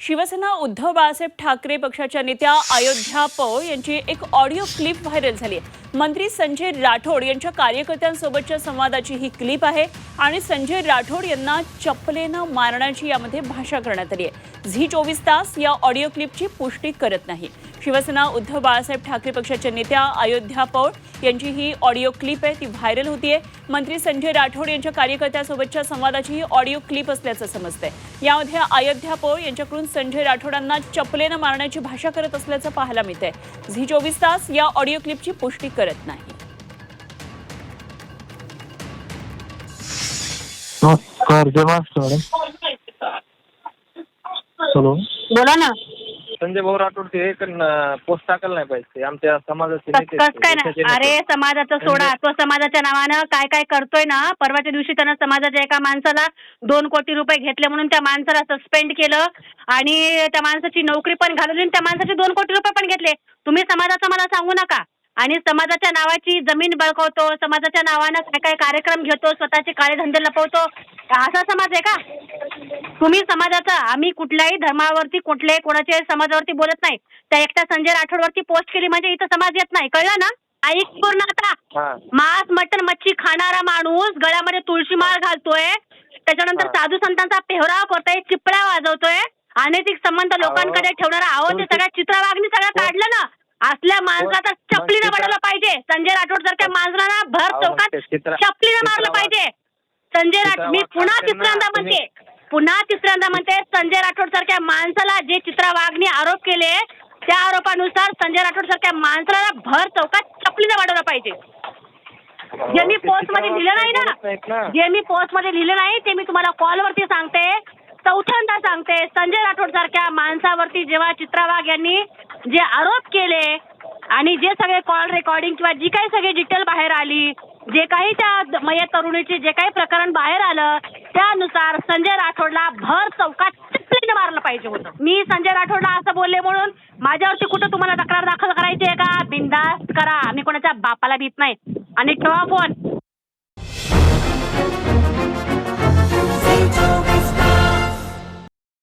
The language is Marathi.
शिवसेना उद्धव बाळासाहेब ठाकरे पक्षाच्या नेत्या अयोध्या पौ यांची एक ऑडिओ क्लिप व्हायरल झाली आहे. मंत्री संजय राठोड यांच्या कार्यकर्त्यांसोबतच्या संवादाची ही क्लिप आहे आणि संजय राठोड यांना चप्पलेनं मारण्याची यामध्ये भाषा करण्यात आली आहे. झी चोवीस तास या ऑडिओ क्लिपची पुष्टी करत नाही. शिवसेना उद्धव बाळासाहेब ठाकरे पक्षाच्या नेत्या अयोध्या पौळ यांची ही ऑडिओ क्लिप आहे ती व्हायरल होतीये. मंत्री संजय राठोड यांच्या कार्यकर्त्यासोबतच्या संवादाची ही ऑडिओ क्लिप असल्याचं समजतंय. यामध्ये अयोध्या पौळ यांच्याकडून संजय राठोडांना चपलेनं मारण्याची भाषा करत असल्याचं पाहायला मिळतंय. झी चोवीस तास या ऑडिओ क्लिपची पुष्टी करत नाही. हॅलो बोला ना. संजय भाऊ राठोड ते पोस्ट टाकायला नाही पाहिजे. आमच्या समाजाचे कस काय ना देशाचे नेते. अरे समाजाचं सोडा. तो समाजाच्या नावानं काय काय करतोय ना परवाच्या दिवशी त्यानं समाजाच्या एका माणसाला दोन कोटी रुपये घेतले म्हणून त्या माणसाला सस्पेंड केलं आणि त्या माणसाची नोकरी पण घालवली आणि त्या माणसाचे दोन कोटी रुपये पण घेतले. तुम्ही समाजाचं मला सांगू नका. आणि समाजाच्या नावाची जमीन बळकवतो समाजाच्या नावानं काय काय कार्यक्रम घेतो स्वतःचे काळे धंदे लपवतो. असा समाज आहे का? तुम्ही समाजाचा आम्ही कुठल्याही धर्मावरती कुठल्याही कोणाच्या समाजावरती बोलत नाही. त्या एकट्या संजय राठोडवरती पोस्ट केली म्हणजे इथं समाज येत नाही. कळलं ना? ऐक पूर्ण आता. मांस मटण मच्छी खाणारा माणूस गळ्यामध्ये तुळशी माळ घालतोय. त्याच्यानंतर. साधू संतांचा पेहराव करतोय चिपळ्या वाजवतोय. अनैतिक संबंध लोकांकडे ठेवणारा आहो ते तुमची- सगळ्या चित्रवागणी सगळं कोण- काढलं ना? असल्या माणसाचा मग चपलीनं चित्र- बनवलं पाहिजे. संजय राठोड सारख्या माणसाला भर चौकात चित्र- चपलीनं मारलं पाहिजे. संजय राठोड मी पुन्हा तिसऱ्यांदा म्हणते पुन्हा तिसऱ्यांदा म्हणते संजय राठोड सारख्या माणसाला जे चित्रवागणी आरोप केले त्या आरोपानुसार संजय राठोड सारख्या माणसाला भर चौकात चपलीनं वाढवलं पाहिजे. जे मी पोस्टमध्ये लिहिलं नाही ना जे मी पोस्टमध्ये लिहिलं नाही ते मी तुम्हाला कॉलवरती सांगते. चौथ्यांदा सांगते संजय राठोड सारख्या माणसावरती जेव्हा चित्रा वाघ यांनी जे आरोप केले आणि जे सगळे कॉल रेकॉर्डिंग किंवा जी काही सगळी डिटेल बाहेर आली जे काही त्या द- मयत तरुणीचे जे काही प्रकरण बाहेर आलं त्यानुसार संजय राठोडला भर चौकात चिपलीने मारलं पाहिजे होतं. मी संजय राठोडला असं बोलले म्हणून माझ्यावरती कुठं तुम्हाला तक्रार दाखल करायची आहे का? बिंदास्त करा. मी कोणाच्या बापाला भीत नाही. आणि ठेवा फोन